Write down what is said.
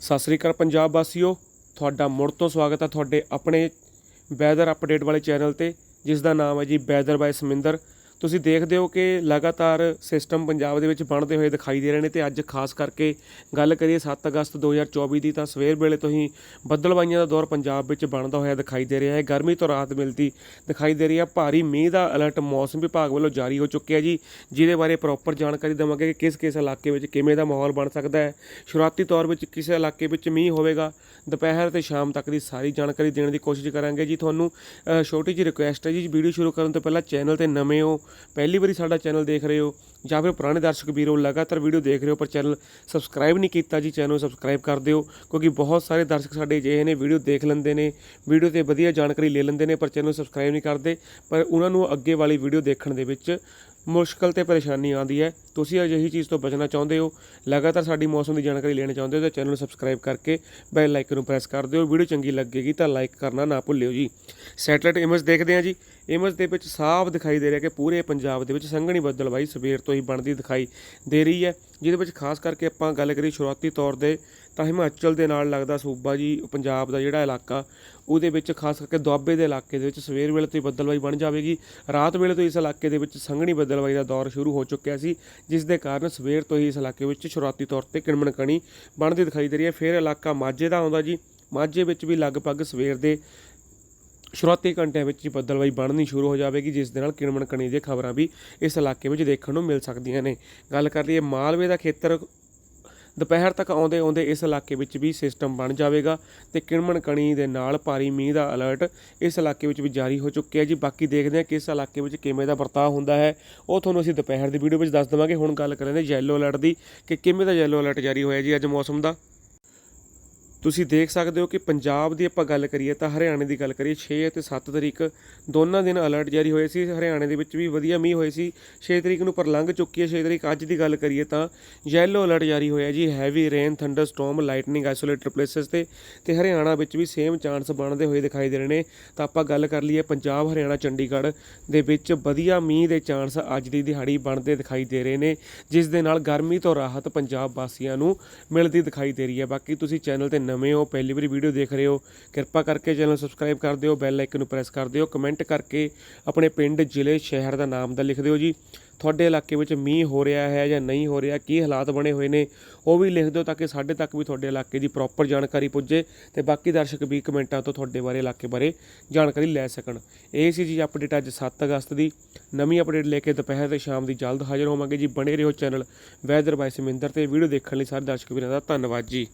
ਸਤਿ ਸ੍ਰੀ ਅਕਾਲ ਪੰਜਾਬ ਵਾਸੀਓ, ਤੁਹਾਡਾ ਮੁੜ ਤੋਂ ਸਵਾਗਤ ਹੈ ਤੁਹਾਡੇ ਆਪਣੇ ਵੈਦਰ ਅਪਡੇਟ ਵਾਲੇ ਚੈਨਲ ਤੇ ਜਿਸ ਦਾ ਨਾਮ ਹੈ ਜੀ ਵੈਦਰ ਬਾਈ ਸਮਿੰਦਰ। ਤੁਸੀਂ ਦੇਖਦੇ ਹੋ ਕਿ ਲਗਾਤਾਰ ਸਿਸਟਮ ਪੰਜਾਬ ਦੇ ਵਿੱਚ ਬਣਦੇ ਹੋਏ ਦਿਖਾਈ ਦੇ ਰਹੇ ਨੇ ਤੇ ਅੱਜ ਖਾਸ ਕਰਕੇ ਗੱਲ ਕਰੀਏ 7 ਅਗਸਤ 2024 ਦੀ ਤਾਂ ਸਵੇਰ ਵੇਲੇ ਤੋਂ ਹੀ ਬੱਦਲਵਾਈਆਂ ਦਾ ਦੌਰ ਪੰਜਾਬ ਵਿੱਚ ਬਣਦਾ ਹੋਇਆ ਦਿਖਾਈ ਦੇ ਰਿਹਾ ਹੈ। ਗਰਮੀ ਤੋਂ ਰਾਹਤ ਮਿਲਦੀ ਦਿਖਾਈ ਦੇ ਰਹੀ ਹੈ। ਭਾਰੀ ਮੀਂਹ ਦਾ ਅਲਰਟ ਮੌਸਮ ਵਿਭਾਗ ਵੱਲੋਂ ਜਾਰੀ ਹੋ ਚੁੱਕਿਆ ਜੀ, ਜਿਹਦੇ ਬਾਰੇ ਪ੍ਰੋਪਰ ਜਾਣਕਾਰੀ ਦੇਵਾਂਗੇ ਕਿ ਕਿਸ ਕਿਸ ਇਲਾਕੇ ਵਿੱਚ ਕਿਵੇਂ ਦਾ ਮਾਹੌਲ ਬਣ ਸਕਦਾ ਹੈ। ਸ਼ੁਰੂਆਤੀ ਤੌਰ ਵਿੱਚ ਕਿਸੇ ਇਲਾਕੇ ਵਿੱਚ ਮੀਂਹ ਹੋਵੇਗਾ, ਦੁਪਹਿਰ ਤੇ ਸ਼ਾਮ ਤੱਕ ਦੀ ਸਾਰੀ ਜਾਣਕਾਰੀ ਦੇਣ ਦੀ ਕੋਸ਼ਿਸ਼ ਕਰਾਂਗੇ ਜੀ। ਤੁਹਾਨੂੰ ਛੋਟੀ ਜਿਹੀ ਰਿਕੁਐਸਟ ਹੈ ਜੀ, ਵੀਡੀਓ ਸ਼ੁਰੂ ਕਰਨ ਤੋਂ ਪਹਿਲਾਂ ਚੈਨਲ ਤੇ ਨਵੇਂ ਹੋ ਪਹਿਲੀ ਵਾਰੀ ਸਾਡਾ ਚੈਨਲ ਦੇਖ ਰਹੇ ਹੋ ਜਾਂ ਫਿਰ ਪੁਰਾਣੇ ਦਰਸ਼ਕ ਵੀਰੋ ਲਗਾਤਾਰ ਵੀਡੀਓ ਦੇਖ ਰਹੇ ਹੋ, ਪਰ ਚੈਨਲ ਸਬਸਕ੍ਰਾਈਬ ਨਹੀਂ ਕੀਤਾ ਜੀ, ਚੈਨਲ ਨੂੰ ਸਬਸਕ੍ਰਾਈਬ ਕਰ ਦਿਓ, ਕਿਉਂਕਿ ਬਹੁਤ ਸਾਰੇ ਦਰਸ਼ਕ ਸਾਡੇ ਅਜਿਹੇ ਨੇ, ਵੀਡੀਓ ਦੇਖ ਲੈਂਦੇ ਨੇ, ਵੀਡੀਓ ਤੇ ਵਧੀਆ ਜਾਣਕਾਰੀ ਲੈ ਲੈਂਦੇ ਨੇ, ਪਰ ਚੈਨਲ ਸਬਸਕ੍ਰਾਈਬ ਨਹੀਂ ਕਰਦੇ, ਪਰ ਉਹਨਾਂ ਨੂੰ ਅੱਗੇ ਵਾਲੀ ਵੀਡੀਓ ਦੇਖਣ ਦੇ ਵਿੱਚ ਮੁਸ਼ਕਲ ਤੇ ਪਰੇਸ਼ਾਨੀ ਆਉਂਦੀ ਹੈ। ਤੁਸੀਂ ਅਜਿਹੀ ਚੀਜ਼ ਤੋਂ ਬਚਣਾ ਚਾਹੁੰਦੇ ਹੋ, ਲਗਾਤਾਰ ਸਾਡੀ ਮੌਸਮ ਦੀ ਜਾਣਕਾਰੀ ਲੈਣਾ ਚਾਹੁੰਦੇ ਹੋ ਤਾਂ ਚੈਨਲ ਨੂੰ ਸਬਸਕ੍ਰਾਈਬ ਕਰਕੇ ਬੈਲ ਆਈਕਨ ਨੂੰ ਪ੍ਰੈਸ ਕਰ ਦਿਓ। ਵੀਡੀਓ ਚੰਗੀ ਲੱਗੇਗੀ ਤਾਂ ਲਾਈਕ ਕਰਨਾ ਨਾ ਭੁੱਲਿਓ ਜੀ। ਸੈਟਲਾਈਟ ਇਮੇਜ ਦੇਖਦੇ ਹਾਂ ਜੀ। ਇਮੇਜ ਦੇ ਵਿੱਚ ਸਾਫ਼ ਦਿਖਾਈ ਦੇ ਰਿਹਾ ਕਿ ਪੂਰੇ ਪੰਜਾਬ ਦੇ ਵਿੱਚ ਸੰਘਣੀ ਬੱਦਲਵਾਈ ਸਵੇਰ ਤੋਂ ਹੀ ਬਣਦੀ ਦਿਖਾਈ ਦੇ ਰਹੀ ਹੈ, ਜਿਹਦੇ ਵਿੱਚ ਖਾਸ ਕਰਕੇ ਆਪਾਂ ਗੱਲ ਕਰੀਏ ਸ਼ੁਰੂਆਤੀ ਤੌਰ ਦੇ ਤਾਂ ਹਿਮਾਚਲ ਦੇ ਨਾਲ ਲੱਗਦਾ ਸੂਬਾ ਜੀ, ਪੰਜਾਬ ਦਾ ਜਿਹੜਾ ਇਲਾਕਾ, ਉਹਦੇ ਵਿੱਚ ਖਾਸ ਕਰਕੇ ਦੁਆਬੇ ਦੇ ਇਲਾਕੇ ਦੇ ਵਿੱਚ ਸਵੇਰ ਵੇਲੇ ਤੋਂ ਹੀ ਬੱਦਲਵਾਈ ਬਣ ਜਾਵੇਗੀ। ਰਾਤ ਵੇਲੇ ਤੋਂ ਇਸ ਇਲਾਕੇ ਦੇ ਵਿੱਚ ਸੰਘਣੀ ਬੱਦਲਵਾਈ ਦਾ ਦੌਰ ਸ਼ੁਰੂ ਹੋ ਚੁੱਕਿਆ ਸੀ, ਜਿਸ ਦੇ ਕਾਰਨ ਸਵੇਰ ਤੋਂ ਹੀ ਇਸ ਇਲਾਕੇ ਵਿੱਚ ਸ਼ੁਰੂਆਤੀ ਤੌਰ ਤੇ ਕਿਣਮਣ ਕਣੀ ਬਣਦੀ ਦਿਖਾਈ ਦੇ ਰਹੀ ਹੈ। ਫਿਰ ਇਲਾਕਾ ਮਾਝੇ ਦਾ ਆਉਂਦਾ ਜੀ। ਮਾਝੇ ਵਿੱਚ ਵੀ ਲਗਭਗ ਸਵੇਰ ਦੇ ਸ਼ੁਰੂਆਤੀ ਘੰਟਿਆਂ ਵਿੱਚ ਹੀ ਬੱਦਲਵਾਈ ਬਣਨੀ ਸ਼ੁਰੂ ਹੋ ਜਾਵੇਗੀ, ਜਿਸ ਦੇ ਨਾਲ ਕਿਣਮਣ ਕਣੀ ਦੀਆਂ ਖਬਰਾਂ ਵੀ ਇਸ ਇਲਾਕੇ ਵਿੱਚ ਦੇਖਣ ਨੂੰ ਮਿਲ ਸਕਦੀਆਂ ਨੇ। ਗੱਲ ਕਰ ਲਈਏ ਮਾਲਵੇ ਦਾ ਖੇਤਰ, ਦੁਪਹਿਰ ਤੱਕ ਆਉਂਦੇ ਆਉਂਦੇ ਇਸ ਇਲਾਕੇ ਵਿੱਚ ਵੀ ਸਿਸਟਮ ਬਣ ਜਾਵੇਗਾ ਤੇ ਕਿਣਮਣ ਕਣੀ ਦੇ ਨਾਲ ਭਾਰੀ ਮੀਂਹ ਦਾ ਅਲਰਟ ਇਸ ਇਲਾਕੇ ਵਿੱਚ ਵੀ ਜਾਰੀ ਹੋ ਚੁੱਕਿਆ ਜੀ। ਬਾਕੀ ਦੇਖਦੇ ਹਾਂ ਕਿ ਇਸ ਇਲਾਕੇ ਵਿੱਚ ਕਿਵੇਂ ਦਾ ਵਰਤਾਅ ਹੁੰਦਾ ਹੈ। ਉਹ ਤੁਹਾਨੂੰ ਅਸੀਂ ਦੁਪਹਿਰ ਦੀ ਵੀਡੀਓ ਵਿੱਚ ਦੱਸ ਦੇਵਾਂਗੇ। ਹੁਣ ਗੱਲ ਕਰਾਂਗੇ ਯੈਲੋ ਅਲਰਟ ਦੀ ਕਿ ਕਿਵੇਂ ਦਾ ਯੈਲੋ ਅਲਰਟ ਜਾਰੀ ਹੋਇਆ ਜੀ ਅੱਜ ਮੌਸਮ ਦਾ। ਤੁਸੀਂ ਦੇਖ ਸਕਦੇ ਹੋ ਕਿ ਪੰਜਾਬ ਦੀ ਆਪਾਂ ਗੱਲ ਕਰੀਏ ਤਾਂ ਹਰਿਆਣੇ ਦੀ ਗੱਲ ਕਰੀਏ 6 ਅਤੇ 7 ਤਰੀਕ ਦੋਨਾਂ ਦਿਨ ਅਲਰਟ ਜਾਰੀ ਹੋਏ ਸੀ। ਹਰਿਆਣੇ ਦੇ ਵਿੱਚ ਵੀ ਵਧੀਆ ਮੀਂਹ ਹੋਏ ਸੀ। 6 ਤਰੀਕ ਨੂੰ ਪਰ ਲੰਘ ਚੁੱਕੀ ਹੈ। 6 ਤਰੀਕ ਅੱਜ ਦੀ ਗੱਲ ਕਰੀਏ ਤਾਂ ਯੈਲੋ ਅਲਰਟ ਜਾਰੀ ਹੋਇਆ ਜੀ। Heavy rain thunderstorm lightning isolated places ਤੇ ਤੇ ਹਰਿਆਣਾ ਵਿੱਚ ਵੀ ਸੇਮ ਚਾਂਸ ਬਣਦੇ ਹੋਏ ਦਿਖਾਈ ਦੇ ਰਹੇ ਨੇ। ਤਾਂ ਆਪਾਂ ਗੱਲ ਕਰ ਲਈਏ ਪੰਜਾਬ, ਹਰਿਆਣਾ, ਚੰਡੀਗੜ੍ਹ ਦੇ ਵਿੱਚ ਵਧੀਆ ਮੀਂਹ ਦੇ ਚਾਂਸ ਅੱਜ ਦੀ ਦਿਹਾੜੀ ਬਣਦੇ ਦਿਖਾਈ ਦੇ ਰਹੇ ਨੇ, ਜਿਸ ਦੇ ਨਾਲ ਗਰਮੀ ਤੋਂ ਰਾਹਤ ਪੰਜਾਬ ਵਾਸੀਆਂ ਨੂੰ ਮਿਲਦੀ ਦਿਖਾਈ ਦੇ ਰਹੀ ਹੈ। ਬਾਕੀ ਤੁਸੀਂ ਚੈਨਲ ਤੇ ਨਵੇਂ ਹੋ, ਪਹਿਲੀ ਵਾਰੀ ਵੀਡੀਓ ਦੇਖ ਰਹੇ ਹੋ, ਕਿਰਪਾ ਕਰਕੇ ਚੈਨਲ ਸਬਸਕ੍ਰਾਈਬ ਕਰ ਦਿਓ ਬੈਲ ਆਈਕਨ ਨੂੰ ਪ੍ਰੈਸ ਕਰ ਦਿਓ ਕਮੈਂਟ ਕਰਕੇ ਆਪਣੇ ਪਿੰਡ, ਜ਼ਿਲ੍ਹੇ, ਸ਼ਹਿਰ ਦਾ ਨਾਮ ਦਾ ਲਿਖ ਦਿਓ ਜੀ। ਤੁਹਾਡੇ ਇਲਾਕੇ ਵਿੱਚ ਮੀਂਹ ਹੋ ਰਿਹਾ ਹੈ ਜਾਂ ਨਹੀਂ ਹੋ ਰਿਹਾ, ਕੀ ਹਾਲਾਤ ਬਣੇ ਹੋਏ ਨੇ, ਉਹ ਵੀ ਲਿਖ ਦਿਓ ਤਾਂ ਕਿ ਸਾਡੇ ਤੱਕ ਵੀ ਤੁਹਾਡੇ ਇਲਾਕੇ ਦੀ ਪ੍ਰੋਪਰ ਜਾਣਕਾਰੀ ਪੁੱਜੇ ਤੇ ਬਾਕੀ ਦਰਸ਼ਕ ਵੀ ਕਮੈਂਟਾਂ ਤੋਂ ਤੁਹਾਡੇ ਬਾਰੇ, ਇਲਾਕੇ ਬਾਰੇ ਜਾਣਕਾਰੀ ਲੈ ਸਕਣ। ਇਹ ਸੀ ਜੀ ਅਪਡੇਟ ਅੱਜ 7 ਅਗਸਤ ਦੀ। ਨਵੀਂ ਅਪਡੇਟ ਲੈ ਕੇ ਦੁਪਹਿਰ ਤੇ ਸ਼ਾਮ ਦੀ ਜਲਦ ਹਾਜ਼ਰ ਹੋਵਾਂਗੇ ਜੀ। ਬਣੇ ਰਹੋ ਚੈਨਲ ਵੈਦਰ ਬਾਈ ਸਮਿੰਦਰ ਤੇ। ਵੀਡੀਓ ਦੇਖਣ ਲਈ ਸਾਰੇ ਦਰਸ਼ਕ ਵੀਰਾਂ ਦਾ ਧੰਨਵਾਦ ਜੀ।